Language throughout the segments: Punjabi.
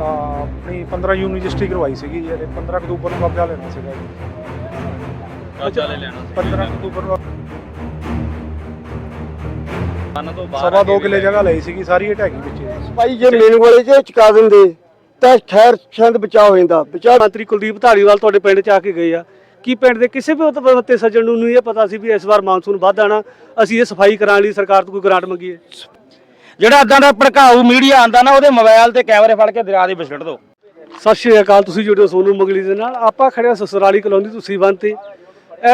ਆਪਣੀ 15 ਯੂਨੀ ਰਜਿਸਟਰੀ ਕਰਵਾਈ ਸੀਗੀ ਜੀ 15 ਅਕਤੂਬਰ ਨੂੰ ਕਬਜ਼ਾ ਲੈਣਾ ਸੀਗਾ ਜੀ। ਕਬਜ਼ਾ ਲੈ ਲੈਣਾ ਸੀ। 15 ਅਕਤੂਬਰ ਨੂੰ। ਕੰਨ ਤੋਂ ਬਾਹਰ ਸਵਾ ਆ ਦੋ ਕੇ ਕਿੱਲੇ ਵੀ ਜਗ੍ਹਾ ਲਈ ਸੀਗੀ ਸਾਰੀ ਇਹ ਢਹਿ ਗਈ ਵਿੱਚ ਭਾਈ ਜੇ ਮੇਨ ਵਾਲੇ ਚ ਚੁਕਾ ਦਿੰਦੇ ਤਾਂ ਖੈਰ ਸ਼ਾਇਦ ਬਚਾਅ ਹੋ ਜਾਂਦਾ। ਬਚਾਅ ਮੰਤਰੀ ਕੁਲਦੀਪ ਧਾਲੀਵਾਲ ਤੁਹਾਡੇ ਪਿੰਡ 'ਚ ਆ ਕੇ ਗਏ ਆ। ਕੀ ਪਿੰਡ ਦੇ ਕਿਸੇ ਵੀ ਉਤਪੰਤੇ ਸੱਜਣ ਨੂੰ ਨਹੀਂ ਇਹ ਪਤਾ ਸੀ ਵੀ ਇਸ ਵਾਰ ਮਾਨਸੂਨ ਵੱਧ ਆਣਾ ਅਸੀਂ ਇਹ ਸਫ਼ਾਈ ਕਰਾਉਣ ਲਈ ਸਰਕਾਰ ਤੋਂ ਕੋਈ ਗ੍ਰਾਂਟ ਮੰਗੀਏ ਜਿਹੜਾ ਇਦਾਂ ਦਾ ਭੜਕਾਊ ਮੀਡੀਆ ਆਂਦਾ ਨਾ, ਉਹਦੇ ਮੋਬਾਈਲ ਤੇ ਕੈਮਰੇ ਫੜ ਕੇ ਦਰਿਆ ਦੇ ਵਿੱਚ ਸੁੱਟ ਸਤਿ ਸ਼੍ਰੀ ਅਕਾਲ, ਤੁਸੀਂ ਜੁੜਿਓ ਸੋਨੂ ਮੰਗਲੀ ਦੇ ਨਾਲ। ਆਪਾਂ ਖੜਿਆ ਸਸਰਾਲੀ ਕਲੋਨੀ ਤੁਸੀਂ ਬੰਨ ਤੇ।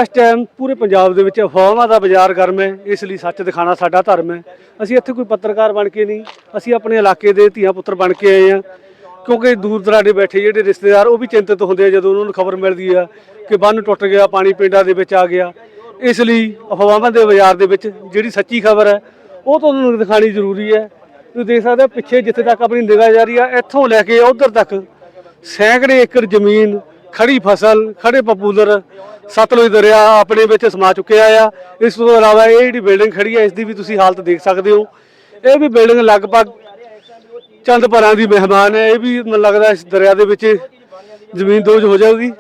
ਇਸ ਟਾਈਮ ਪੂਰੇ ਪੰਜਾਬ ਦੇ ਵਿੱਚ ਅਫਵਾਹਾਂ ਦਾ ਬਾਜ਼ਾਰ ਗਰਮ ਹੈ, ਇਸ ਲਈ ਸੱਚ ਦਿਖਾਣਾ ਸਾਡਾ ਧਰਮ ਹੈ। ਅਸੀਂ ਇੱਥੇ ਕੋਈ ਪੱਤਰਕਾਰ ਬਣ ਕੇ ਨਹੀਂ, ਅਸੀਂ ਆਪਣੇ ਇਲਾਕੇ ਦੇ ਧੀਆਂ ਪੁੱਤਰ ਬਣ ਕੇ ਆਏ ਹਾਂ। ਕਿਉਂਕਿ ਦੂਰ ਦਰਾਡੇ ਬੈਠੇ ਜਿਹੜੇ ਰਿਸ਼ਤੇਦਾਰ, ਉਹ ਵੀ ਚਿੰਤਤ ਹੁੰਦੇ ਆ ਜਦੋਂ ਉਹਨਾਂ ਨੂੰ ਖਬਰ ਮਿਲਦੀ ਆ ਕਿ ਬੰਨ ਟੁੱਟ ਗਿਆ, ਪਾਣੀ ਪਿੰਡਾਂ ਦੇ ਵਿੱਚ ਆ ਗਿਆ। ਇਸ ਲਈ ਅਫਵਾਹਾਂ ਦੇ ਬਾਜ਼ਾਰ ਦੇ ਵਿੱਚ ਜਿਹੜੀ ਸੱਚੀ ਖਬਰ ਹੈ ਉਹ ਤੁਹਾਨੂੰ ਦਿਖਾਣੀ ਜ਼ਰੂਰੀ ਹੈ। ਤੁਸੀਂ ਦੇਖ ਸਕਦੇ ਹੋ, ਪਿੱਛੇ ਜਿੱਥੇ ਤੱਕ ਆਪਣੀ ਨਿਗਾਹ ਜਾ ਰਹੀ ਆ, ਇੱਥੋਂ ਲੈ ਕੇ ਉਧਰ ਤੱਕ ਸੈਂਕੜੇ ਏਕੜ ਜ਼ਮੀਨ, ਖੜੀ ਫਸਲ, ਖੜੇ ਪਪੂਲਰ, ਸਤਲੁਜ ਦਰਿਆ ਆਪਣੇ ਵਿੱਚ ਸਮਾ ਚੁੱਕਿਆ ਆ। ਇਸ ਤੋਂ ਇਲਾਵਾ ਇਹ ਜਿਹੜੀ ਬਿਲਡਿੰਗ ਖੜੀ ਹੈ ਇਸ ਦੀ ਵੀ ਤੁਸੀਂ ਹਾਲਤ ਦੇਖ ਸਕਦੇ ਹੋ। ਇਹ ਵੀ ਬਿਲਡਿੰਗ ਲਗਭਗ ਚੰਦ ਭਰਾਂ ਦੀ ਮਹਿਮਾਨ ਹੈ। ਇਹ ਵੀ ਮੈਨੂੰ ਲੱਗਦਾ ਇਸ ਦਰਿਆ ਦੇ ਵਿੱਚ ਜ਼ਮੀਨ ਦੋਜ ਹੋ ਜਾਊਗੀ।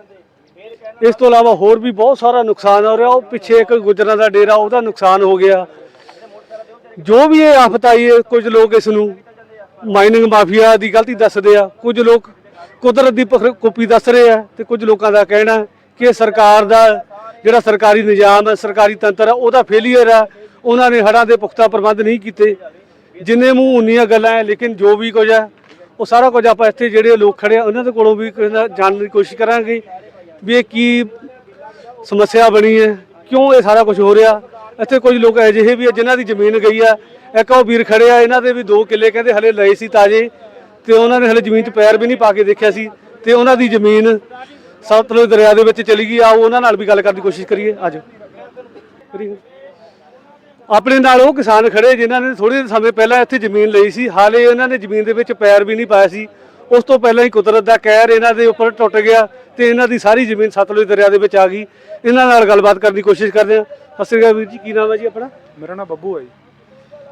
ਇਸ ਤੋਂ ਇਲਾਵਾ ਹੋਰ ਵੀ ਬਹੁਤ ਸਾਰਾ ਨੁਕਸਾਨ ਹੋ ਰਿਹਾ। ਉਹ ਪਿੱਛੇ ਇੱਕ ਗੁਜਰਾਂ ਦਾ ਡੇਰਾ, ਉਹਦਾ ਨੁਕਸਾਨ ਹੋ ਗਿਆ। ਜੋ ਵੀ ਇਹ ਆਫਤ ਆਈ ਹੈ, ਕੁਝ ਲੋਕ ਇਸ ਨੂੰ ਮਾਈਨਿੰਗ ਮਾਫੀਆ ਦੀ ਗਲਤੀ ਦੱਸਦੇ ਆ। ਕੁਝ ਲੋਕ ਕੁਦਰਤ ਦੀ ਪਖ- ਕੁਪੀ ਦੱਸ ਰਹੇ ਆ ਤੇ ਕੁਝ ਲੋਕਾਂ ਦਾ ਕਹਿਣਾ ਕਿ ਸਰਕਾਰ ਦਾ ਜਿਹੜਾ ਸਰਕਾਰੀ ਨਿਜ਼ਾਮ ਹੈ, ਸਰਕਾਰੀ ਤੰਤਰ ਹੈ, ਉਹਦਾ ਫੇਲੀਅਰ ਹੈ। ਉਹਨਾਂ ਨੇ ਹੜ੍ਹਾਂ ਦੇ ਪੁਖਤਾ ਪ੍ਰਬੰਧ ਨਹੀਂ ਕੀਤੇ। ਜਿੰਨੇ ਮੂੰਹ ਉਨੀਆਂ ਗੱਲਾਂ ਹੈ, ਲੇਕਿਨ ਜੋ ਵੀ ਕੁਝ ਹੈ, ਉਹ ਸਾਰਾ ਕੁਝ ਆਪਾਂ ਇੱਥੇ ਜਿਹੜੇ ਲੋਕ ਖੜੇ ਆ, ਉਹਨਾਂ ਦੇ ਕੋਲੋਂ ਵੀ ਜਾਣਨ ਦੀ ਕੋਸ਼ਿਸ਼ ਕਰਾਂਗੇ ਵੀ ਇਹ ਕੀ ਸਮੱਸਿਆ ਬਣੀ ਹੈ, ਕਿਉਂ ਇਹ ਸਾਰਾ ਕੁਝ ਹੋ ਰਿਹਾ। ਇੱਥੇ ਕੁਝ ਲੋਕ ਅਜਿਹੇ ਵੀ ਆ ਜਿਨ੍ਹਾਂ ਦੀ ਜ਼ਮੀਨ ਗਈ ਆ। ਇੱਕ ਉਹ ਵੀਰ ਖੜੇ ਆ ਇਹਨਾਂ ਦੇ ਵੀ ਦੋ ਕਿੱਲੇ ਕਹਿੰਦੇ ਹਲੇ ਲਏ ਸੀ ਤਾਜੇ। ਤੇ ਉਹਨਾਂ ਨੇ ਹਲੇ ਜ਼ਮੀਨ 'ਚ ਪੈਰ ਵੀ ਨਹੀਂ ਪਾ ਕੇ ਦੇਖਿਆ ਸੀ। ਤੇ ਉਹਨਾਂ ਦੀ ਜ਼ਮੀਨ ਸਤਲੁਜ ਦਰਿਆ ਦੇ ਵਿੱਚ ਚਲੀ ਗਈ ਆਓ ਉਹਨਾਂ ਨਾਲ ਵੀ ਗੱਲ ਕਰਨ ਦੀ ਕੋਸ਼ਿਸ਼ ਕਰੀਏ। ਅੱਜ ਆਪਣੇ ਨਾਲ ਉਹ ਕਿਸਾਨ ਖੜੇ ਜਿਨ੍ਹਾਂ ਨੇ ਥੋੜੇ ਸਮੇਂ ਪਹਿਲਾਂ ਇੱਥੇ ਜ਼ਮੀਨ ਲਈ ਸੀ। ਹਾਲੇ ਇਹਨਾਂ ਨੇ ਜ਼ਮੀਨ ਦੇ ਵਿੱਚ ਪੈਰ ਵੀ ਨਹੀਂ ਪਾਇਆ ਸੀ। ਉਸ ਤੋਂ ਪਹਿਲਾਂ ਹੀ ਕੁਦਰਤ ਦਾ ਕਹਿਰ ਇਹਨਾਂ ਦੇ ਉੱਪਰ ਟੁੱਟ ਗਿਆ ਤੇ ਇਹਨਾਂ ਦੀ ਸਾਰੀ ਜ਼ਮੀਨ ਸਤਲੁਜ ਦਰਿਆ ਦੇ ਵਿੱਚ ਆ ਗਈ। ਇਹਨਾਂ ਨਾਲ ਗੱਲਬਾਤ ਕਰਨ ਦੀ ਕੋਸ਼ਿਸ਼ ਕਰਦੇ ਹਾਂ। ਸਤਿ ਸ਼੍ਰੀ ਅਕਾਲ ਵੀਰ ਜੀ ਕੀ ਨਾਮ ਹੈ ਜੀ ਆਪਣਾ? ਮੇਰਾ ਨਾਮ ਬੱਬੂ ਹੈ ਜੀ।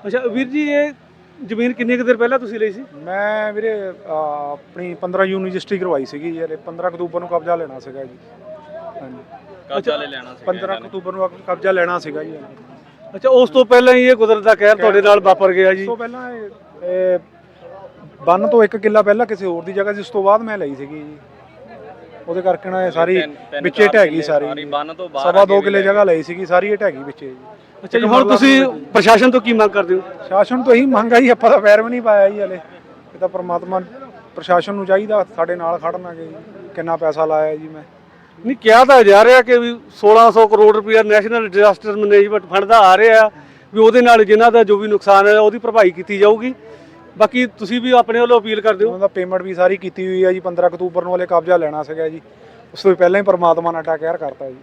ਅੱਛਾ ਵੀਰ ਜੀ ਇਹ ਜ਼ਮੀਨ ਕਿੰਨੇ ਕੁ ਦਿਨ ਪਹਿਲਾਂ ਤੁਸੀਂ ਲਈ ਸੀ? ਮੈਂ ਵੀਰੇ ਅਹ ਆਪਣੀ 15 ਯੂਨੀ ਰਜਿਸਟਰੀ ਕਰਵਾਈ ਸੀਗੀ ਜੀ 15 ਅਕਤੂਬਰ ਨੂੰ ਕਬਜ਼ਾ ਲੈਣਾ ਸੀਗਾ ਜੀ। ਹਾਂਜੀ। ਕਬਜ਼ਾ ਲੈ ਲੈਣਾ ਸੀ 15 ਅਕਤੂਬਰ ਨੂੰ ਕਬਜ਼ਾ ਲੈਣਾ ਸੀਗਾ ਜੀ। ਅੱਛਾ ਉਸ ਤੋਂ ਪਹਿਲਾਂ ਹੀ ਇਹ ਕੁਦਰਤ ਦਾ ਕਹਿਰ ਤੁਹਾਡੇ ਨਾਲ ਵਾਪਰ ਗਿਆ ਉਸ ਜੀ ਤੋਂ ਪਹਿਲਾਂ ਇਹ- ਇਹ ਬੰਨ ਤੋਂ ਇੱਕ ਕਿੱਲਾ ਪਹਿਲਾਂ ਕਿਸੇ ਹੋਰ ਦੀ ਜਗ੍ਹਾ ਸੀ ਉਸ ਤੋਂ ਬਾਅਦ ਮੈਂ ਲਈ ਸੀਗੀ ਜੀ। ਉਹਦੇ ਕਰਕੇ ਨਾ ਇਹ ਸਾਰੀ ਵਿੱਚੇ ਢਹਿ ਗਈ ਸਾਰੀ। ਸਾਰੀ ਬੰਨ ਤੋਂ ਬਾਹਰ ਸਵਾ ਆ ਦੋ ਕੇ ਕਿੱਲੇ ਵੀ ਜਗ੍ਹਾ ਲਈ ਸੀਗੀ ਸਾਰੀ ਇਹ ਢਹਿ ਗਈ ਵਿੱਚੇ ਜੀ ਅੱਛਾ ਜੀ ਹੁਣ ਤੁਸੀਂ ਪ੍ਰਸ਼ਾਸਨ ਤੋਂ ਕੀ ਮੰਗ ਕਰਦੇ ਹੋ? ਸ਼ਾਸਨ ਤੋਂ ਇਹੀ ਮੰਗ ਆਈ ਆਪਾਂ ਤਾਂ ਪੈਰ ਵੀ ਨਹੀਂ ਪਾਇਆ ਜੀ ਹਲੇ। ਇਹ ਤਾਂ ਪ੍ਰਮਾਤਮਾ ਪ੍ਰਸ਼ਾਸਨ ਨੂੰ ਚਾਹੀਦਾ ਸਾਡੇ ਨਾਲ ਖੜਨਾਗੇ ਜੀ। ਕਿੰਨਾ ਪੈਸਾ ਲਾਇਆ ਜੀ ਮੈਂ। ਨਹੀਂ ਕਿਹਾ ਤਾਂ ਜਾ ਰਿਹਾ ਕਿ ਵੀ 1600 ਕਰੋੜ ਰੁਪਇਆ ਨੈਸ਼ਨਲ ਡਿਜ਼ਾਸਟਰ ਮੈਨੇਜਮੈਂਟ ਫੰਡ ਦਾ ਆ ਰਿਹਾ ਵੀ ਉਹਦੇ ਨਾਲ ਜਿਨ੍ਹਾਂ ਦਾ ਜੋ ਵੀ ਨੁਕਸਾਨ ਹੈ ਉਹਦੀ ਭਰਪਾਈ ਕੀਤੀ ਜਾਊਗੀ। ਬਾਕੀ ਤੁਸੀਂ ਵੀ ਆਪਣੇ ਵੱਲੋਂ ਅਪੀਲ ਕਰਦੇ ਹੋ? ਉਹਨਾਂ ਦਾ ਪੇਮੈਂਟ ਵੀ ਸਾਰੀ ਕੀਤੀ ਹੋਈ ਹੈ ਜੀ 15 ਅਕਤੂਬਰ ਨੂੰ ਹਲੇ ਕਬਜ਼ਾ ਲੈਣਾ ਸੀਗਾ ਜੀ। ਉਸ ਤੋਂ ਪਹਿਲਾਂ ਹੀ ਪ੍ਰਮਾਤਮਾ ਨੇ ਟਾ ਕਹਿਰ ਕਰਤਾ ਜੀ।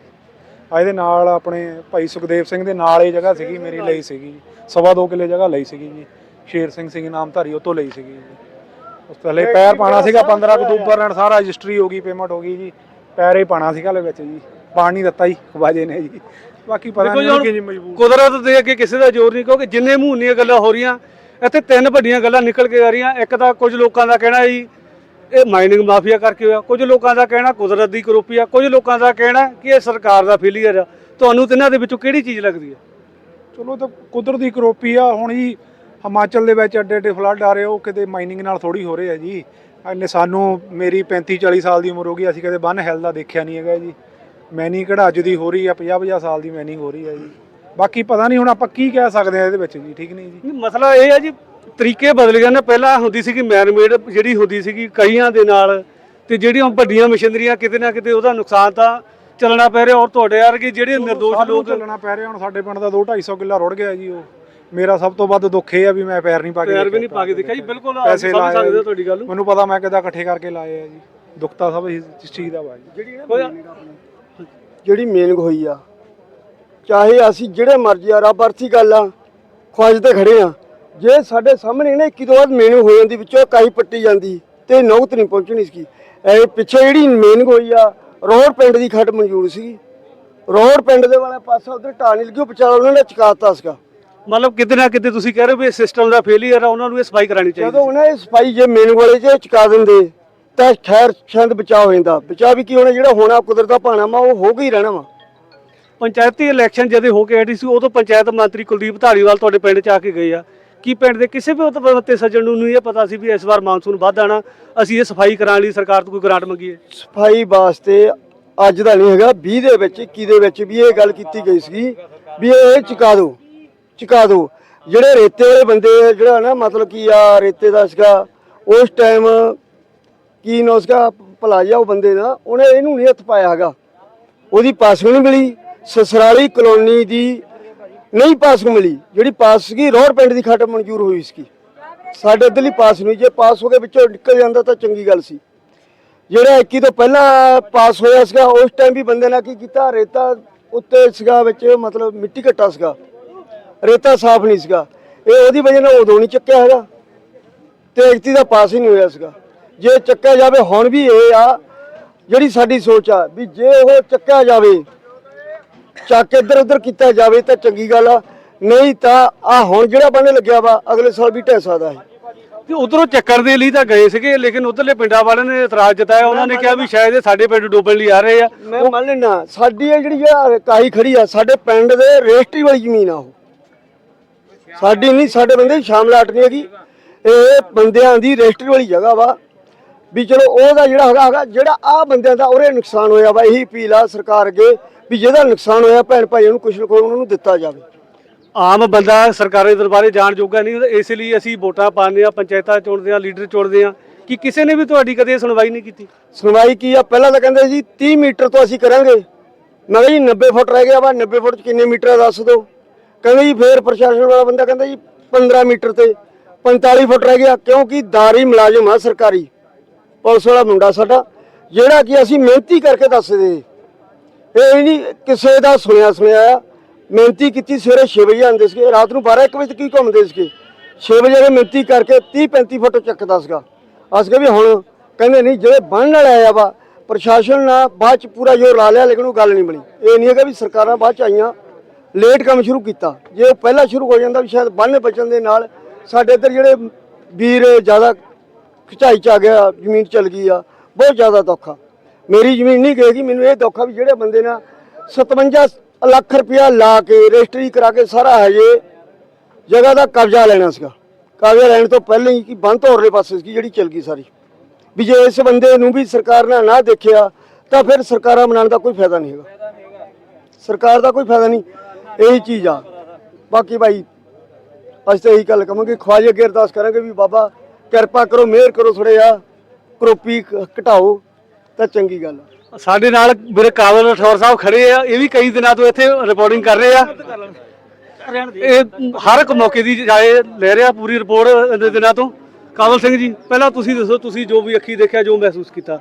ਆ ਇਹਦੇ ਨਾਲ ਆਪਣੇ ਭਾਈ ਸੁਖਦੇਵ ਸਿੰਘ ਦੇ ਨਾਲ ਇਹ ਜਗ੍ਹਾ ਸੀਗੀ ਮੇਰੀ ਲਈ ਸੀਗੀ ਸਵਾ ਦੋ ਕਿੱਲੇ ਜਗ੍ਹਾ ਲਈ ਸੀਗੀ ਜੀ। ਸ਼ੇਰ ਸਿੰਘ ਸਿੰਘ ਨਾਮਧਾਰੀ ਉਹ ਤੋਂ ਲਈ ਸੀਗੀ ਜੀ। ਉਸ ਤੋਂ ਹਲੇ ਪੈਰ ਪਾਣਾ ਸੀਗਾ 15 ਅਕਤੂਬਰ ਨਾਲ ਸਾਰਾ ਰਜਿਸਟਰੀ ਹੋ ਗਈ ਪੇਮੈਂਟ ਹੋ ਗਈ ਜੀ। ਪੈਰ ਹੀ ਪਾਣਾ ਸੀਗਾ ਹਲੇ ਵਿੱਚ ਜੀ। ਪਾਣ ਨਹੀਂ ਦਿੱਤਾ ਜੀ ਖਵਾਜੇ ਨੇ ਜੀ। ਬਾਕੀ ਪਤਾ ਨਹੀਂ ਕਿ ਜੀ ਮਜਬੂਰ ਕੁਦਰਤ ਦੇ ਅੱਗੇ ਕਿਸੇ ਦਾ ਜ਼ੋਰ ਨਹੀਂ ਕਿਉਂਕਿ ਜਿੰਨੇ ਮੂਹਨੀਆਂ ਗੱਲਾਂ ਹੋ ਰਹੀਆਂ ਇੱਥੇ ਤਿੰਨ ਵੱਡੀਆਂ ਗੱਲਾਂ ਨਿਕਲ ਕੇ ਆ ਰਹੀਆਂ। ਇੱਕ ਤਾਂ ਕੁਝ ਲੋਕਾਂ ਦਾ ਕਹਿਣਾ ਜੀ, ਇਹ ਮਾਈਨਿੰਗ ਮਾਫੀਆ ਕਰਕੇ ਹੋਇਆ। ਕੁਝ ਲੋਕਾਂ ਦਾ ਕਹਿਣਾ ਕੁਦਰਤ ਦੀ ਕਰੋਪੀ ਆ। ਕੁਝ ਲੋਕਾਂ ਦਾ ਕਹਿਣਾ ਕਿ ਇਹ ਸਰਕਾਰ ਦਾ ਫੇਲੀਅਰ ਆ। ਤੁਹਾਨੂੰ ਤਿੰਨਾਂ ਦੇ ਵਿੱਚੋਂ ਕਿਹੜੀ ਚੀਜ਼ ਲੱਗਦੀ ਆ? ਚਲੋ ਤਾਂ ਕੁਦਰਤ ਦੀ ਕਰੋਪੀ ਆ। ਹੁਣ ਜੀ ਹਿਮਾਚਲ ਦੇ ਵਿੱਚ ਅੱਡੇ ਅੱਡੇ ਫਲੱਡ ਆ ਰਹੇ ਉਹ ਕਿਤੇ ਮਾਈਨਿੰਗ ਨਾਲ ਥੋੜੀ ਹੋ ਰਹੇ ਆ ਜੀ। ਇਹਨੇ ਸਾਨੂੰ ਮੇਰੀ 35 40 ਸਾਲ ਦੀ ਉਮਰ ਹੋ ਗਈ, ਅਸੀਂ ਕਦੇ ਬੰਨ ਹਿਲਦਾ ਦੇਖਿਆ ਨਹੀਂ ਹੈਗਾ ਜੀ। ਮੈਨੀ ਕਿਹੜਾ ਅੱਜ ਦੀ ਹੋ ਰਹੀ ਆ 50 50 ਸਾਲ ਦੀ ਮੈਨਿੰਗ ਹੋ ਰਹੀ ਆ ਜੀ। ਬਾਕੀ ਪਤਾ ਨਹੀਂ ਹੁਣ ਆਪਾਂ ਕੀ ਕਹਿ ਸਕਦੇ ਆ ਇਹਦੇ ਵਿੱਚ ਜੀ ਠੀਕ ਨਹੀਂ ਜੀ? ਨਹੀਂ, ਮਸਲਾ ਇਹ ਹੈ ਜੀ ਤਰੀਕੇ ਬਦਲ ਗਏ ਨੇ। ਪਹਿਲਾਂ ਹੁੰਦੀ ਸੀਗੀ ਮੈਨਮੇਡ ਜਿਹੜੀ ਹੁੰਦੀ ਸੀਗੀ ਕਈਆਂ ਦੇ ਨਾਲ ਤੇ ਜਿਹੜੀਆਂ ਵੱਡੀਆਂ ਮਸ਼ੀਨਰੀਆਂ ਕਿਤੇ ਨਾ ਕਿਤੇ ਉਹਦਾ ਨੁਕਸਾਨ ਤਾਂ ਚੱਲਣਾ ਪੈ ਰਿਹਾ। ਔਰ ਤੁਹਾਡੇ ਵਰਗੇ ਜਿਹੜੇ ਨਿਰਦੋਸ਼ ਸਾਨੂੰ ਲੋਕ ਚੱਲਣਾ ਪੈ ਰਿਹਾ। ਹੁਣ ਸਾਡੇ ਪਿੰਡ ਦਾ 2 250 ਕਿੱਲਾ ਰੁੜ ਗਿਆ ਜੀ ਉਹ। ਮੇਰਾ ਸਭ ਤੋਂ ਵੱਧ ਦੁੱਖ ਇਹ ਆ ਵੀ ਮੈਂ ਪੈਰ ਨਹੀਂ ਪਾ ਕੇ ਪੈਰ ਵੀ ਨਹੀਂ ਪਾ ਕੇ ਦੇਖਿਆ ਜੀ ਬਿਲਕੁਲ ਪੈਸੇ ਅਸੀਂ ਸਮਝ ਲਾਏ ਸਕਦੇ ਹਾਂ ਤੁਹਾਡੀ ਗੱਲ। ਨੂੰ ਮੈਨੂੰ ਪਤਾ ਮੈਂ ਕਿਦਾਂ ਇਕੱਠੇ ਕਰਕੇ ਲਾਏ ਆ ਜੀ। ਦੁੱਖ ਤਾਂ ਸਭ ਇਸ ਚੀਜ਼ ਦਾ ਵਾ ਜੀ। ਜਿਹੜੀ ਮੇਨਿੰਗ ਹੋਈ ਆ ਚਾਹੇ ਅਸੀਂ ਜਿਹੜੇ ਮਰਜ਼ੀ ਆ ਰੱਬ ਅਰਥੀ ਗੱਲ ਆ ਖੁਆਜ ਤੇ ਖੜੇ ਆ। ਜੇ ਸਾਡੇ ਸਾਹਮਣੇ ਨੇ ਇੱਕ ਤੋਂ ਬਾਅਦ ਮੇਨਿੰਗ ਹੋ ਜਾਂਦੀ ਵਿੱਚੋਂ ਕਾਈ ਪੱਟੀ ਜਾਂਦੀ ਤੇ ਨੌਕਤ ਨਹੀਂ ਪਹੁੰਚਣੀ ਸੀ ਇਹ ਪਿੱਛੇ ਜਿਹੜੀ ਮੇਨਿੰਗ ਹੋਈ ਆ ਰੋਡ ਪਿੰਡ ਦੀ ਖੱਡ ਮਨਜ਼ੂਰ ਸੀ ਰੋਡ ਪਿੰਡ ਦੇ ਵਾਲੇ ਪਾਸੇ ਉਧਰ ਢਾਣੀ ਲੱਗੀ ਉਹ ਵਿਚਾਰਾ ਉਹਨਾਂ ਨੇ ਚੁਕਾਤਾ ਸੀਗਾ। ਮਤਲਬ ਕਿਤੇ ਨਾ ਕਿਤੇ ਤੁਸੀਂ ਕਹਿ ਰਹੇ ਹੋ ਵੀ ਸਿਸਟਮ ਦਾ ਫੇਲਿਅਰ ਆ ਉਹਨਾਂ ਨੂੰ ਇਹ ਸਫ਼ਾਈ ਕਰਾਣੀ ਚਾਹੀਦੀ ਜਦੋਂ ਉਹਨਾਂ ਇਹ ਸਫ਼ਾਈ ਜੇ ਮੇਨ ਵਾਲੇ 'ਚ ਚੁਕਾ ਦਿੰਦੇ ਤਾਂ ਖੈਰ ਛੰਦ ਬਚਾਅ ਹੋ ਜਾਂਦਾ। ਬਚਾਅ ਵੀ ਕੀ ਹੋਣਾ ਜਿਹੜਾ ਹੋਣਾ ਕੁਦਰਤ ਦਾ ਭਾਣਾ ਵਾ ਉਹ ਹੋ ਹੀ ਰਹਿਣਾ ਵਾ। ਪੰਚਾਇਤੀ ਇਲੈਕਸ਼ਨ ਜਦੋਂ ਹੋ ਕੇ ਹਟੀ ਸੀ, ਉਦੋਂ ਪੰਚਾਇਤ ਮੰਤਰੀ ਕੁਲਦੀਪ ਧਾਲੀਵਾਲ ਤੁਹਾਡੇ ਪਿੰਡ 'ਚ ਆ ਕੇ ਗਏ ਆ। ਕੀ ਪਿੰਡ ਦੇ ਕਿਸੇ ਵੀ ਉਤਪੱਤੇ ਸੱਜਣ ਨੂੰ ਨਹੀਂ ਇਹ ਪਤਾ ਸੀ ਵੀ ਇਸ ਵਾਰ ਮਾਨਸੂਨ ਵੱਧ ਆਣਾ, ਅਸੀਂ ਇਹ ਸਫ਼ਾਈ ਕਰਾਉਣ ਲਈ ਸਰਕਾਰ ਤੋਂ ਕੋਈ ਗ੍ਰਾਂਟ ਮੰਗੀਏ? ਸਫ਼ਾਈ ਵਾਸਤੇ ਅੱਜ ਦਾ ਨਹੀਂ ਹੈਗਾ 20 ਦੇ ਵਿੱਚ 21 ਦੇ ਵਿੱਚ ਵੀ ਇਹ ਗੱਲ ਕੀਤੀ ਗਈ ਸੀ ਵੀ ਇਹ ਚੁਕਾ ਦਿਓ ਚੁਕਾ ਦਿਓ ਜਿਹੜੇ ਰੇਤੇ ਵਾਲੇ ਬੰਦੇ ਜਿਹੜਾ ਨਾ ਮਤਲਬ ਕੀ ਆ, ਰੇਤੇ ਦਾ ਸੀਗਾ, ਉਸ ਟਾਈਮ ਕੀ ਨਾ ਉਸਦਾ ਭਲਾ ਉਹ ਬੰਦੇ ਦਾ, ਉਹਨੇ ਇਹਨੂੰ ਨਹੀਂ ਹੱਥ ਪਾਇਆ ਹੈਗਾ। ਉਹਦੀ ਪਾਸਿੰਗ ਨਹੀਂ ਮਿਲੀ ਸਸਰਾਲੀ ਕਲੋਨੀ ਦੀ ਨਹੀਂ ਪਾਸ ਮਿਲੀ, ਜਿਹੜੀ ਪਾਸ ਸੀਗੀ ਰੋਡ ਪਿੰਡ ਦੀ ਖੱਟ ਮਨਜ਼ੂਰ ਹੋਈ ਸੀਗੀ। ਸਾਡੇ ਇੱਧਰਲੀ ਪਾਸ ਨਹੀਂ ਜੇ ਪਾਸ ਹੋ ਕੇ ਵਿੱਚੋਂ ਨਿਕਲ ਜਾਂਦਾ ਤਾਂ ਚੰਗੀ ਗੱਲ ਸੀ। ਜਿਹੜਾ 21 ਤੋਂ ਪਹਿਲਾਂ ਪਾਸ ਹੋਇਆ ਸੀਗਾ, ਉਸ ਟਾਈਮ ਵੀ ਬੰਦੇ ਨੇ ਕੀ ਕੀਤਾ, ਰੇਤਾ ਉੱਤੇ ਸੀਗਾ, ਵਿੱਚ ਮਤਲਬ ਮਿੱਟੀ ਘੱਟਾ ਸੀਗਾ। ਰੇਤਾ ਸਾਫ਼ ਨਹੀਂ ਸੀਗਾ। ਇਹ ਉਹਦੀ ਵਜ੍ਹਾ ਨਾਲ ਉਦੋਂ ਨਹੀਂ ਚੱਕਿਆ ਹੈਗਾ। ਤੇ 21 ਦਾ ਪਾਸ ਹੀ ਨਹੀਂ ਹੋਇਆ ਸੀਗਾ। ਜੇ ਚੱਕਿਆ ਜਾਵੇ, ਹੁਣ ਵੀ ਇਹ ਆ, ਜਿਹੜੀ ਸਾਡੀ ਸੋਚ ਆ, ਵੀ ਜੇ ਉਹ ਚੱਕਿਆ ਜਾਵੇ ਚੱਕ ਇੱਧਰ ਉੱਧਰ ਕੀਤਾ ਜਾਵੇ ਤਾਂ ਚੰਗੀ ਗੱਲ ਆ। ਨਹੀਂ ਤਾਂ ਆ ਹੁਣ ਜਿਹੜਾ ਬੰਨੇ ਲੱਗਿਆ ਵਾ ਅਗਲੇ ਸਾਲ ਵੀ ਢਹਿ ਸਕਦਾ ਹੈ। ਤੇ ਉਧਰੋਂ ਚੱਕਰ ਦੇ ਲਈ ਤਾਂ ਗਏ ਸੀਗੇ ਲੇਕਿਨ ਉਧਰਲੇ ਪਿੰਡਾਂ ਵਾਲਿਆਂ ਨੇ ਇਤਰਾਜ਼ ਜਤਾਇਆ। ਉਹਨਾਂ ਨੇ ਕਿਹਾ ਵੀ ਸ਼ਾਇਦ ਇਹ ਸਾਡੇ ਪਿੰਡ ਡੋਬਣ ਲਈ ਆ ਰਹੇ ਆ। ਮੈਂ ਮੰਨ ਲੈਣਾ ਸਾਡੀ ਇਹ ਜਿਹੜੀ ਆ ਕਾਈ ਖੜੀ ਆ ਸਾਡੇ ਪਿੰਡ ਦੇ ਰਜਿਸਟਰੀ ਵਾਲੀ ਜ਼ਮੀਨ ਆ ਉਹ। ਸਾਡੀ ਨਹੀਂ ਸਾਡੇ ਬੰਦੇ ਦੀ ਸ਼ਾਮਲਾਟ ਨਹੀਂ ਹੈਗੀ। ਇਹ ਬੰਦਿਆਂ ਦੀ ਰਜਿਸਟਰੀ ਵਾਲੀ ਜਗ੍ਹਾ ਵਾ। ਵੀ ਚਲੋ ਉਹਦਾ ਜਿਹੜਾ ਹੈਗਾ ਹੈਗਾ ਜਿਹੜਾ ਆ ਬੰਦਿਆਂ ਦਾ ਉਹਰੇ ਨੁਕਸਾਨ ਹੋਇਆ ਵਾ ਇਹੀ ਅਪੀਲ ਆ ਸਰਕਾਰ ਅੱਗੇ। ਵੀ ਜਿਹਦਾ ਨੁਕਸਾਨ ਹੋਇਆ ਭੈਣ ਭਾਈਆਂ ਨੂੰ ਕੁਛ ਨਾ ਕੁਛ ਉਹਨਾਂ ਨੂੰ ਦਿੱਤਾ ਜਾਵੇ। ਆਮ ਬੰਦਾ ਸਰਕਾਰੀ ਦਰਬਾਰੇ ਜਾਣ ਜੋਗਾ ਨਹੀਂ ਇਸ ਲਈ ਅਸੀਂ ਵੋਟਾਂ ਪਾਉਂਦੇ ਆ ਪੰਚਾਇਤਾਂ ਚੁਣਦੇ ਆ ਲੀਡਰ ਚੁਣਦੇ ਆ ਕਿ ਕਿਸੇ ਨੇ ਵੀ ਤੁਹਾਡੀ ਕਦੇ ਸੁਣਵਾਈ ਨਹੀਂ ਕੀਤੀ? ਸੁਣਵਾਈ ਕੀ ਆ? ਪਹਿਲਾਂ ਤਾਂ ਕਹਿੰਦੇ ਸੀ 30 ਮੀਟਰ ਤੋਂ ਅਸੀਂ ਕਰਾਂਗੇ। ਮੈਂ ਕਿਹਾ ਜੀ 90 ਫੁੱਟ ਰਹਿ ਗਿਆ ਵਾ 90 ਫੁੱਟ ਚ ਕਿੰਨੇ ਮੀਟਰ ਆ ਦੱਸ ਦਿਓ। ਕਹਿੰਦੇ ਜੀ ਫੇਰ ਪ੍ਰਸ਼ਾਸਨ ਵਾਲਾ ਬੰਦਾ ਕਹਿੰਦਾ ਜੀ 15 ਮੀਟਰ ਤੇ। 45 ਫੁੱਟ ਰਹਿ ਗਿਆ ਕਿਉਂਕਿ ਦਾਰੀ ਮੁਲਾਜ਼ਮ ਆ ਸਰਕਾਰੀ। ਪੁਲਿਸ ਵਾਲਾ ਮੁੰਡਾ ਸਾਡਾ ਜਿਹੜਾ ਕਿ ਅਸੀਂ ਮਿਹਨਤੀ ਕਰਕੇ ਦੱਸਦੇ ਇਹ ਨਹੀਂ ਕਿਸੇ ਦਾ ਸੁਣਿਆ ਸੁਣਿਆ ਆ। ਮਿਹਨਤੀ ਕੀਤੀ ਸਵੇਰੇ 6 ਵਜੇ ਆਉਂਦੇ ਸੀਗੇ, ਰਾਤ ਨੂੰ 12 1 ਵਜੇ ਤੱਕ ਹੀ ਘੁੰਮਦੇ ਸੀਗੇ। 6 ਵਜੇ ਦੇ ਮਿਹਨਤੀ ਕਰਕੇ 30 35 ਫੁੱਟ ਚੱਕਦਾ ਸੀਗਾ। ਅਸਕੇ ਵੀ ਹੁਣ ਕਹਿੰਦੇ ਨਹੀਂ, ਜਿਹੜੇ ਬਣਨ ਵਾਲੇ ਆਇਆ ਵਾ, ਪ੍ਰਸ਼ਾਸਨ ਨਾਲ ਬਾਅਦ ਚ ਪੂਰਾ ਜ਼ੋਰ ਲਾ ਲਿਆ, ਲੇਕਿਨ ਉਹ ਗੱਲ ਨਹੀਂ ਬਣੀ। ਇਹ ਨਹੀਂ ਹੈਗਾ ਵੀ ਸਰਕਾਰਾਂ ਬਾਅਦ ਚ ਆਈਆਂ, ਲੇਟ ਕੰਮ ਸ਼ੁਰੂ ਕੀਤਾ। ਜੇ ਉਹ ਪਹਿਲਾਂ ਸ਼ੁਰੂ ਹੋ ਜਾਂਦਾ ਵੀ ਸ਼ਾਇਦ ਬੰਨ ਬਚਣ ਦੇ ਨਾਲ ਸਾਡੇ ਇੱਧਰ ਜਿਹੜੇ ਵੀਰ ਜ਼ਿਆਦਾ ਖਿਚਾਈ ਚ ਆ ਗਿਆ, ਜ਼ਮੀਨ ਚਲ ਗਈ ਆ, ਬਹੁਤ ਜ਼ਿਆਦਾ ਧੋਖਾ ਮੇਰੀ ਜ਼ਮੀਨ ਨਹੀਂ ਗਏਗੀ ਮੈਨੂੰ ਇਹ ਦੁੱਖ ਆ ਵੀ ਜਿਹੜੇ ਬੰਦੇ ਨਾਲ 57 ਲੱਖ ਰੁਪਇਆ ਲਾ ਕੇ ਰਜਿਸਟਰੀ ਕਰਾ ਕੇ ਸਾਰਾ ਹਜੇ ਜਗ੍ਹਾ ਦਾ ਕਬਜ਼ਾ ਲੈਣਾ ਸੀਗਾ। ਕਬਜ਼ਾ ਲੈਣ ਤੋਂ ਪਹਿਲਾਂ ਹੀ ਕਿ ਬੰਦ ਤੋਰਲੇ ਪਾਸੇ ਸੀ ਜਿਹੜੀ ਚਲ ਗਈ ਸਾਰੀ। ਵੀ ਜੇ ਇਸ ਬੰਦੇ ਨੂੰ ਵੀ ਸਰਕਾਰ ਨੇ ਨਾ ਦੇਖਿਆ, ਤਾਂ ਫਿਰ ਸਰਕਾਰਾਂ ਬਣਾਉਣ ਦਾ ਕੋਈ ਫਾਇਦਾ ਨਹੀਂ ਹੈਗਾ। ਸਰਕਾਰ ਦਾ ਕੋਈ ਫਾਇਦਾ ਨਹੀਂ, ਇਹੀ ਚੀਜ਼ ਆ। ਬਾਕੀ ਭਾਈ ਅਸੀਂ ਤਾਂ ਇਹੀ ਗੱਲ ਕਹਾਂਗੇ ਖਵਾਜੇ ਅੱਗੇ ਅਰਦਾਸ ਕਰਾਂਗੇ ਵੀ ਬਾਬਾ ਕਿਰਪਾ ਕਰੋ, ਮਿਹਰ ਕਰੋ ਥੋੜੇ ਆ ਕਰੋਪੀ ਘ- ਘਟਾਓ। ਤਾਂ ਚੰਗੀ ਗੱਲ ਸਾਡੇ ਨਾਲ ਮੇਰੇ ਕਾਬਲ ਰਠੌਰ ਸਾਹਿਬ ਖੜੇ ਆ ਇਹ ਵੀ ਕਈ ਦਿਨਾਂ ਤੋਂ ਇੱਥੇ ਰਿਪੋਰਟਿੰਗ ਕਰ ਰਹੇ ਆ। ਇਹ ਹਰ ਇੱਕ ਮੌਕੇ ਦੀ ਜਾਏ ਲੈ ਰਿਹਾ ਪੂਰੀ ਰਿਪੋਰਟ ਇਹਦੇ ਦਿਨਾਂ ਤੋਂ। ਕਾਬਲ ਸਿੰਘ ਜੀ ਪਹਿਲਾਂ ਤੁਸੀਂ ਦੱਸੋ ਤੁਸੀਂ ਜੋ ਵੀ ਅੱਖੀ ਦੇਖਿਆ ਜੋ ਮਹਿਸੂਸ ਕੀਤਾ?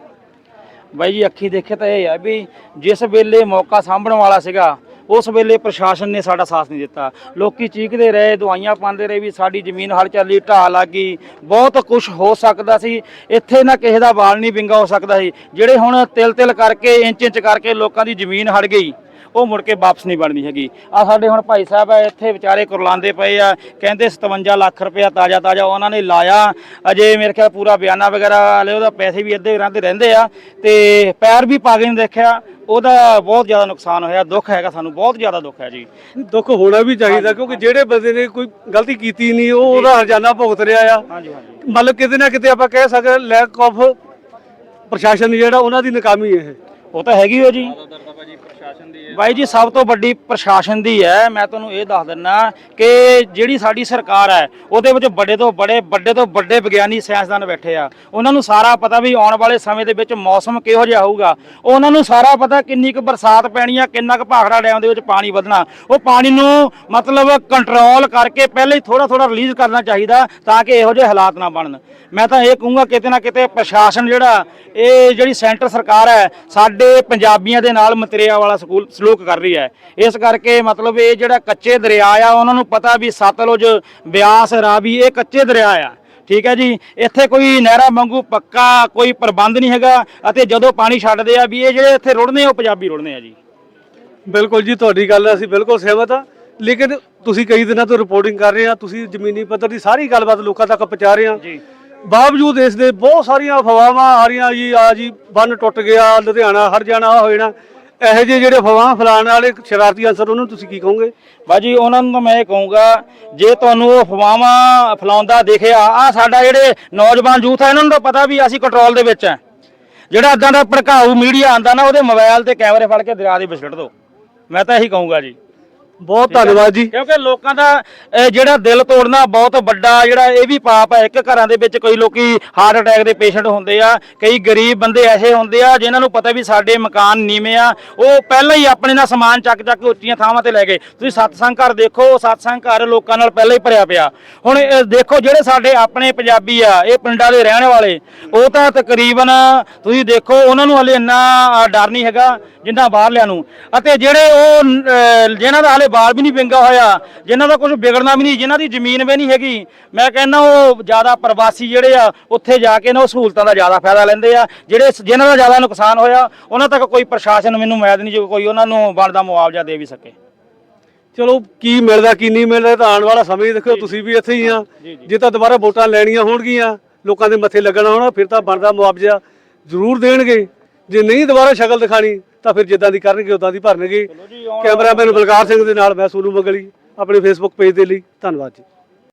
ਬਾਈ ਜੀ ਅੱਖੀ ਦੇਖੇ ਤਾਂ ਇਹ ਆ ਵੀ ਜਿਸ ਵੇਲੇ ਮੌਕਾ ਸਾਂਭਣ ਵਾਲਾ ਸੀਗਾ ਉਸ ਵੇਲੇ ਪ੍ਰਸ਼ਾਸਨ ਨੇ ਸਾਡਾ ਸਾਥ ਨਹੀਂ ਦਿੱਤਾ। ਲੋਕੀ ਚੀਕਦੇ ਰਹੇ, ਦਵਾਈਆਂ ਪਾਉਂਦੇ ਰਹੇ ਵੀ ਸਾਡੀ ਜ਼ਮੀਨ ਹਲ ਚੱਲੀ ਢਾਹ ਲੱਗ ਗਈ। ਬਹੁਤ ਕੁਝ ਹੋ ਸਕਦਾ ਸੀ। ਇੱਥੇ ਨਾ ਕਿਸੇ ਦਾ ਵਾਲ ਨਹੀਂ ਵਿੰਗਾ ਹੋ ਸਕਦਾ ਸੀ। ਜਿਹੜੇ ਹੁਣ ਤਿਲ ਤਿਲ ਕਰਕੇ ਇੰਚ ਇੰਚ ਕਰਕੇ ਲੋਕਾਂ ਦੀ ਜ਼ਮੀਨ ਹੜ ਗਈ, ਉਹ ਮੁੜ ਕੇ ਵਾਪਸ ਨਹੀਂ ਬਣਨੀ ਹੈਗੀ। ਆ ਸਾਡੇ ਹੁਣ ਭਾਈ ਸਾਹਿਬ ਆ, ਇੱਥੇ ਵਿਚਾਰੇ ਕੁਰਲਾਉਂਦੇ ਪਏ ਆ, ਕਹਿੰਦੇ 57 ਲੱਖ ਰੁਪਇਆ ਤਾਜ਼ਾ ਤਾਜ਼ਾ ਉਹਨਾਂ ਨੇ ਲਾਇਆ। ਅਜੇ ਮੇਰੇ ਖਿਆਲ ਪੂਰਾ ਬਿਆਨਾ ਵਗੈਰਾ ਵਾਲੇ ਉਹਦਾ ਪੈਸੇ ਵੀ ਅੱਧੇ ਰਹਿੰਦੇ ਰਹਿੰਦੇ ਆ, ਤੇ ਪੈਰ ਵੀ ਪਾ ਕੇ ਨਹੀਂ ਦੇਖਿਆ। ਉਹਦਾ ਬਹੁਤ ਜ਼ਿਆਦਾ ਨੁਕਸਾਨ ਹੋਇਆ ਦੁੱਖ ਹੈਗਾ ਸਾਨੂੰ ਬਹੁਤ ਜ਼ਿਆਦਾ ਦੁੱਖ ਹੈ ਜੀ। ਦੁੱਖ ਹੋਣਾ ਵੀ ਚਾਹੀਦਾ ਕਿਉਂਕਿ ਜਿਹੜੇ ਬੰਦੇ ਨੇ ਕੋਈ ਗਲਤੀ ਕੀਤੀ ਨਹੀਂ ਉਹ ਉਹਦਾ ਹਰਜਾਨਾ ਭੁਗਤ ਰਿਹਾ ਆ। ਹਾਂਜੀ ਹਾਂਜੀ। ਮਤਲਬ ਕਿਤੇ ਨਾ ਕਿਤੇ ਆਪਾਂ ਕਹਿ ਸਕਦੇ ਲੈਕ ਆਫ ਪ੍ਰਸ਼ਾਸਨ ਜਿਹੜਾ ਉਹਨਾਂ ਦੀ ਨਾਕਾਮੀ ਹੈ ਇਹ। ਉਹ ਤਾਂ ਹੈਗੀ ਹੋ ਜੀ। ਬਾਈ ਜੀ ਸਭ ਤੋਂ ਵੱਡੀ ਪ੍ਰਸ਼ਾਸਨ ਦੀ ਹੈ। ਮੈਂ ਤੁਹਾਨੂੰ ਇਹ ਦੱਸ ਦਿੰਨਾ ਕਿ ਜਿਹੜੀ ਸਾਡੀ ਸਰਕਾਰ ਹੈ ਉਹਦੇ ਵਿੱਚ ਵੱਡੇ ਤੋਂ ਬੜੇ ਵੱਡੇ ਤੋਂ ਵੱਡੇ ਵਿਗਿਆਨੀ ਸਾਇੰਸਦਾਨ ਬੈਠੇ ਆ। ਉਹਨਾਂ ਨੂੰ ਸਾਰਾ ਪਤਾ ਵੀ ਆਉਣ ਵਾਲੇ ਸਮੇਂ ਦੇ ਵਿੱਚ ਮੌਸਮ ਕਿਹੋ ਜਿਹਾ ਹੋਊਗਾ। ਉਹਨਾਂ ਨੂੰ ਸਾਰਾ ਪਤਾ ਕਿੰਨੀ ਕੁ ਬਰਸਾਤ ਪੈਣੀ ਆ ਕਿੰਨਾ ਕੁ ਭਾਖੜਾ ਡੈਮ ਦੇ ਵਿੱਚ ਪਾਣੀ ਵਧਣਾ। ਉਹ ਪਾਣੀ ਨੂੰ ਮਤਲਬ ਕੰਟਰੋਲ ਕਰਕੇ ਪਹਿਲੇ ਹੀ ਥੋੜਾ ਥੋੜਾ ਰਿਲੀਜ਼ ਕਰਨਾ ਚਾਹੀਦਾ ਤਾਂ ਕਿ ਇਹੋ ਜਿਹੇ ਹਾਲਾਤ ਨਾ ਬਣਨ। ਮੈਂ ਤਾਂ ਇਹ ਕਹੂੰਗਾ ਕਿਤੇ ਨਾ ਕਿਤੇ ਪ੍ਰਸ਼ਾਸਨ ਜਿਹੜਾ ਇਹ ਜਿਹੜੀ ਸੈਂਟਰ ਸਰਕਾਰ ਹੈ ਸਾਡੇ ਪੰਜਾਬੀਆਂ ਦੇ ਨਾਲ ਮਤਰੇਆ ਵਾਲਾ ਸਕੂਲ ਸਲੂਕ ਕਰ ਰਹੀ ਹੈ। ਇਸ ਕਰਕੇ ਮਤਲਬ ਇਹ ਜਿਹੜਾ ਕੱਚੇ ਦਰਿਆ ਆ ਉਹਨਾਂ ਨੂੰ ਪਤਾ ਵੀ ਸਤਲੁਜ ਬਿਆਸ ਰਾਵੀ ਇਹ ਕੱਚੇ ਦਰਿਆ ਆ। ਠੀਕ ਹੈ ਜੀ? ਇੱਥੇ ਕੋਈ ਨਹਿਰਾਂ ਵਾਂਗੂ ਪੱਕਾ ਕੋਈ ਪ੍ਰਬੰਧ ਨਹੀਂ ਹੈਗਾ ਅਤੇ ਜਦੋਂ ਪਾਣੀ ਛੱਡਦੇ ਆ ਵੀ ਇਹ ਜਿਹੜੇ ਇੱਥੇ ਰੁੜਨੇ ਆ, ਉਹ ਪੰਜਾਬੀ ਰੁੜਨੇ ਆ ਜੀ। ਬਿਲਕੁਲ ਜੀ ਤੁਹਾਡੀ ਗੱਲ ਅਸੀਂ ਬਿਲਕੁਲ ਸਹਿਮਤ ਆ ਲੇਕਿਨ ਤੁਸੀਂ ਕਈ ਦਿਨਾਂ ਤੋਂ ਰਿਪੋਰਟਿੰਗ ਕਰ ਰਹੇ ਆ ਤੁਸੀਂ ਜ਼ਮੀਨੀ ਪੱਧਰ ਦੀ ਸਾਰੀ ਗੱਲਬਾਤ ਲੋਕਾਂ ਤੱਕ ਪਹੁੰਚਾ ਰਹੇ ਆ ਜੀ। ਬਾਵਜੂਦ ਇਸ ਦੇ ਬਹੁਤ ਸਾਰੀਆਂ ਅਫਵਾਹਾਂ ਆ ਰਹੀਆਂ ਜੀ, ਆ ਜੀ, ਬੰਨ ਟੁੱਟ ਗਿਆ, ਲੁਧਿਆਣਾ ਹਰ ਜਾਣਾ ਆਹ ਹੋ ਜਾਣਾ। ਇਹੋ ਜਿਹੇ ਜਿਹੜੇ ਅਫਵਾਹਾਂ ਫੈਲਾਉਣ ਵਾਲੇ ਸ਼ਰਾਰਤੀ ਅਨਸਰ, ਉਹਨਾਂ ਨੂੰ ਤੁਸੀਂ ਕੀ ਕਹੋਗੇ? ਬਾਜੀ ਉਹਨਾਂ ਨੂੰ ਤਾਂ ਮੈਂ ਇਹ ਕਹੂੰਗਾ, ਜੇ ਤੁਹਾਨੂੰ ਉਹ ਅਫਵਾਹਾਂ ਫੈਲਾਉਂਦਾ ਦੇਖਿਆ ਆ ਸਾਡਾ ਜਿਹੜੇ ਨੌਜਵਾਨ ਯੂਥ ਆ, ਇਹਨਾਂ ਨੂੰ ਤਾਂ ਪਤਾ ਵੀ ਅਸੀਂ ਕੰਟਰੋਲ ਦੇ ਵਿੱਚ ਆ। ਜਿਹੜਾ ਇਦਾਂ ਦਾ ਭੜਕਾਊ ਮੀਡੀਆ ਆਂਦਾ ਨਾ, ਉਹਦੇ ਮੋਬਾਈਲ ਤੇ ਕੈਮਰੇ ਫੜ ਕੇ ਦਰਿਆ ਦੇ ਵਿਛੜ ਸਿੱਟ ਮੈਂ ਤਾਂ ਇਹੀ ਕਹੂੰਗਾ ਜੀ। ਬਹੁਤ ਧੰਨਵਾਦ ਜੀ। ਕਿਉਂਕਿ ਲੋਕਾਂ ਦਾ ਇਹ ਜਿਹੜਾ ਦਿਲ ਤੋੜਨਾ ਬਹੁਤ ਵੱਡਾ ਜਿਹੜਾ ਇਹ ਵੀ ਪਾਪ ਹੈ ਇੱਕ ਘਰਾਂ ਦੇ ਵਿੱਚ ਕਈ ਲੋਕੀ ਹਾਰਟ ਅਟੈਕ ਦੇ ਪੇਸ਼ੈਂਟ ਹੁੰਦੇ ਆ ਕਈ ਗਰੀਬ ਬੰਦੇ ਐਸੇ ਹੁੰਦੇ ਆ ਜਿਨ੍ਹਾਂ ਨੂੰ ਪਤਾ ਵੀ ਸਾਡੇ ਮਕਾਨ ਨੀਵੇਂ ਆ ਉਹ ਪਹਿਲਾਂ ਹੀ ਆਪਣੇ ਨਾਲ ਸਮਾਨ ਚੱਕ ਚੱਕ ਕੇ ਉੱਚੀਆਂ ਥਾਵਾਂ ਤੇ ਲੈ ਗਏ। ਤੁਸੀਂ ਸਤਸੰਗ ਘਰ ਦੇਖੋ ਸਤਸੰਗ ਘਰ ਲੋਕਾਂ ਨਾਲ ਪਹਿਲਾਂ ਹੀ ਭਰਿਆ ਪਿਆ। ਹੁਣ ਇਹ ਦੇਖੋ ਜਿਹੜੇ ਸਾਡੇ ਆਪਣੇ ਪੰਜਾਬੀ ਆ ਇਹ ਪਿੰਡਾਂ ਦੇ ਰਹਿਣ ਵਾਲੇ ਉਹ ਤਾਂ ਤਕਰੀਬਨ ਤੁਸੀਂ ਦੇਖੋ ਉਹਨਾਂ ਨੂੰ ਹਲੇ ਇੰਨਾ ਡਰ ਨਹੀਂ ਹੈਗਾ ਜਿੰਨਾ ਬਾਹਰਲਿਆਂ ਨੂੰ। ਅਤੇ ਜਿਹੜੇ ਉਹ ਜਿਨ੍ਹਾਂ ਦਾ ਹਲੇ ਬਾਲ ਵੀ ਨਹੀਂ ਵਿੰਗਾ ਹੋਇਆ ਜਿਨ੍ਹਾਂ ਦਾ ਕੁਝ ਵਿਗੜਨਾ ਵੀ ਨਹੀਂ ਜਿਨ੍ਹਾਂ ਦੀ ਜ਼ਮੀਨ ਵੀ ਨਹੀਂ ਹੈਗੀ ਮੈਂ ਕਹਿੰਦਾ ਉਹ ਜ਼ਿਆਦਾ ਪ੍ਰਵਾਸੀ ਜਿਹੜੇ ਆ ਉੱਥੇ ਜਾ ਕੇ ਨਾ ਉਹ ਸਹੂਲਤਾਂ ਦਾ ਜ਼ਿਆਦਾ ਫਾਇਦਾ ਲੈਂਦੇ ਆ। ਜਿਹੜੇ ਜਿਨ੍ਹਾਂ ਦਾ ਜ਼ਿਆਦਾ ਨੁਕਸਾਨ ਹੋਇਆ ਉਹਨਾਂ ਤੱਕ ਕੋਈ ਪ੍ਰਸ਼ਾਸਨ ਮੈਨੂੰ ਉਮੀਦ ਨਹੀਂ ਜੋ ਕੋਈ ਉਹਨਾਂ ਨੂੰ ਬਣਦਾ ਮੁਆਵਜ਼ਾ ਦੇ ਵੀ ਸਕੇ। ਚਲੋ ਕੀ ਮਿਲਦਾ ਕੀ ਨਹੀਂ ਮਿਲਦਾ ਤਾਂ ਆਉਣ ਵਾਲਾ ਸਮੇਂ ਹੀ ਦੇਖੋ ਤੁਸੀਂ ਵੀ ਇੱਥੇ ਹੀ ਆ। ਜੇ ਤਾਂ ਦੁਬਾਰਾ ਵੋਟਾਂ ਲੈਣੀਆਂ ਹੋਣਗੀਆਂ ਲੋਕਾਂ ਦੇ ਮੱਥੇ ਲੱਗਣਾ ਹੋਣਾ ਫਿਰ ਤਾਂ ਬਣਦਾ ਮੁਆਵਜ਼ਾ ਜ਼ਰੂਰ ਦੇਣਗੇ। ਜੇ ਨਹੀਂ ਦੁਬਾਰਾ ਸ਼ਕਲ ਦਿਖਾਣੀ ਤਾਂ ਫਿਰ ਜਿੱਦਾਂ ਦੀ ਕਰਨਗੇ ਉਦਾਂ ਦੀ ਭਰਨਗੇ। ਕੈਮਰਾਮੈਨ ਬਲਕਾਰ ਸਿੰਘ ਦੇ ਨਾਲ ਮੈਂ ਸੋਨੂ ਮੰਗਲੀ ਆਪਣੇ ਫੇਸਬੁੱਕ ਪੇਜ ਦੇ ਲਈ। ਧੰਨਵਾਦ ਜੀ।